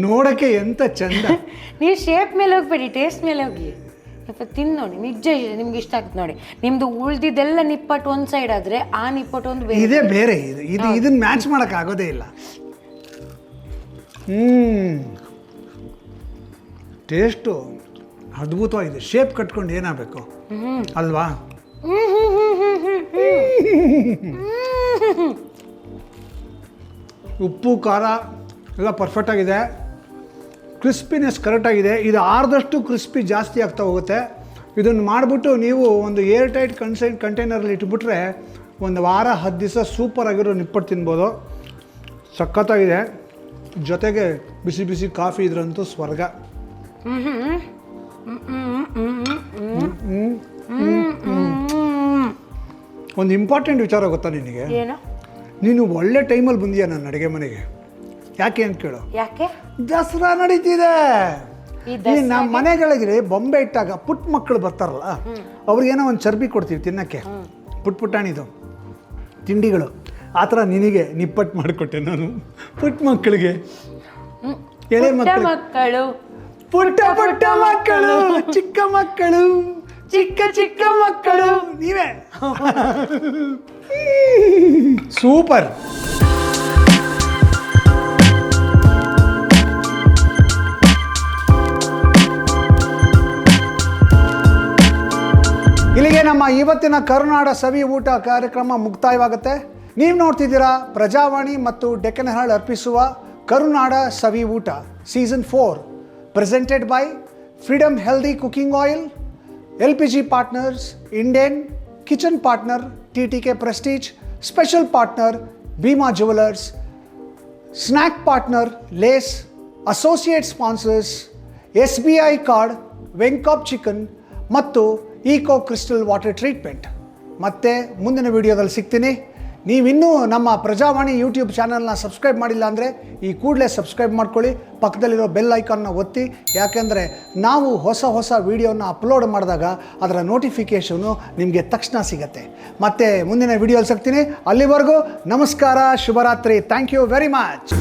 ನೋಡಕ್ಕೆ ಎಂಥ ಚಂದ. ನೀವು ಶೇಪ್ ಮೇಲೆ ಹೋಗ್ಬೇಡಿ ಟೇಸ್ಟ್ ಮೇಲೆ ಹೋಗಿ ಸ್ವಲ್ಪ ತಿಂದು ನೋಡಿ ನಿಜ ನಿಮ್ಗೆ ಇಷ್ಟ ಆಗುತ್ತೆ ನೋಡಿ. ನಿಮ್ದು ಉಳ್ದಿದ್ದೆಲ್ಲ ನಿಪ್ಪಟ್ಟು ಒಂದು ಸೈಡ್ ಆದ್ರೆ ಆ ನಿಪ್ಪಟ್ಟು ಒಂದು ಬೇರೆ. ಇದೇ ಬೇರೆ ಇದು ಇದು ಇದನ್ನ ಮ್ಯಾಚ್ ಮಾಡೋಕೆ ಆಗೋದೇ ಇಲ್ಲ. ಹ್ಮ್. ಟೇಸ್ಟು ಅದ್ಭುತವಾಗಿದೆ. ಶೇಪ್ ಕಟ್ಕೊಂಡು ಏನಾಗಬೇಕು? ಅಲ್ವಾ? ಉಪ್ಪು, ಖಾರ ಎಲ್ಲ ಪರ್ಫೆಕ್ಟಾಗಿದೆ ಕ್ರಿಸ್ಪಿನೆಸ್ ಕರೆಕ್ಟಾಗಿದೆ ಇದು ಆರ್ದಷ್ಟು ಕ್ರಿಸ್ಪಿ ಜಾಸ್ತಿ ಆಗ್ತಾ ಹೋಗುತ್ತೆ. ಇದನ್ನು ಮಾಡಿಬಿಟ್ಟು ನೀವು ಒಂದು ಏರ್ ಟೈಟ್ ಕನ್ಸೈನ್ ಕಂಟೈನರಲ್ಲಿ ಇಟ್ಬಿಟ್ರೆ ಒಂದು ವಾರ, ಹತ್ತು ದಿವಸ ಸೂಪರ್ ಆಗಿರೋ ನಿಪ್ಪಟ್ಟು ತಿನ್ಬೋದು. ಸಖತ್ತಾಗಿದೆ. ಜೊತೆಗೆ ಬಿಸಿ ಬಿಸಿ ಕಾಫಿ ಇದ್ರಂತೂ ಸ್ವರ್ಗ. ಒಂದು ಇಂಪಾರ್ಟೆಂಟ್ ವಿಚಾರ ಗೊತ್ತಾ ನಿನಗೆ? ಏನು? ನೀನು ಒಳ್ಳೆ ಟೈಮಲ್ಲಿ ಬಂದಿಯಾ ನನ್ನ ಅಡುಗೆ ಮನೆಗೆ? ಯಾಕೆ ಅಂತ ಕೇಳು. ಯಾಕೆ? ದಸರಾ ನಡೀತಿದೆ. ಈ ನಮ್ಮ ಮನೆಗಳಿಗೆ ಬೊಂಬೆ ಇಟ್ಟಾಗ ಪುಟ್ಟ ಮಕ್ಕಳು ಬರ್ತಾರಲ್ಲ ಅವ್ರಿಗೇನೋ ಒಂದು ಚರ್ಬಿ ಕೊಡ್ತೀವಿ ತಿನ್ನಕ್ಕೆ. ಪುಟ್ ಪುಟಾಣಿದು ತಿಂಡಿಗಳು. ಆ ಥರ ನಿನಗೆ ನಿಪ್ಪಟ್ಟು ಮಾಡಿಕೊಟ್ಟೆ ನಾನು. ಪುಟ್ಟ ಮಕ್ಕಳಿಗೆ ಎಳೆ ಮಕ್ಕಳು. ಪುಟ್ಟ ಪುಟ್ಟ ಮಕ್ಕಳು ಚಿಕ್ಕ ಮಕ್ಕಳು. ಚಿಕ್ಕ ಚಿಕ್ಕ ಮಕ್ಕಳು. ನೀವೇ. ಸೂಪರ್. ಇಲ್ಲಿಗೆ ನಮ್ಮ ಇವತ್ತಿನ ಕರುನಾಡ ಸವಿ ಊಟ ಕಾರ್ಯಕ್ರಮ ಮುಕ್ತಾಯವಾಗುತ್ತೆ. ನೀವು ನೋಡ್ತಿದ್ದೀರಾ ಪ್ರಜಾವಾಣಿ ಮತ್ತು ಡೆಕ್ಕನ್ ಹಾಳ್ ಅರ್ಪಿಸುವ ಕರುನಾಡ ಸವಿ ಊಟ, season four presented by freedom healthy cooking oil L P G partners, Indian kitchen partner, T T K prestige, special partner, Bhima jewellers, snack partner, Lay's, associate sponsors, S B I card, Venkob chicken ಮತ್ತು eco crystal water treatment. ಮತ್ತೆ ಮುಂದಿನ ವಿಡಿಯೋದಲ್ಲಿ ಸಿಗ್ತೀನಿ. ನೀವಿನ್ನೂ ನಮ್ಮ Prajavani YouTube ಚಾನಲ್ನ subscribe ಮಾಡಿಲ್ಲ ಅಂದರೆ ಈ ಕೂಡಲೇ ಸಬ್ಸ್ಕ್ರೈಬ್ ಮಾಡ್ಕೊಳ್ಳಿ. ಪಕ್ಕದಲ್ಲಿರೋ ಬೆಲ್ ಐಕಾನ್ನ ಒತ್ತಿ. ಯಾಕೆಂದರೆ ನಾವು ಹೊಸ ಹೊಸ ವೀಡಿಯೋನ ಅಪ್ಲೋಡ್ ಮಾಡಿದಾಗ ಅದರ ನೋಟಿಫಿಕೇಷನು ನಿಮಗೆ ತಕ್ಷಣ ಸಿಗತ್ತೆ. ಮತ್ತೆ ಮುಂದಿನ ವೀಡಿಯೋಲ್ಲಿ ಸಿಗ್ತೀನಿ. ಅಲ್ಲಿವರೆಗೂ ನಮಸ್ಕಾರ, ಶುಭರಾತ್ರಿ. Thank you very much.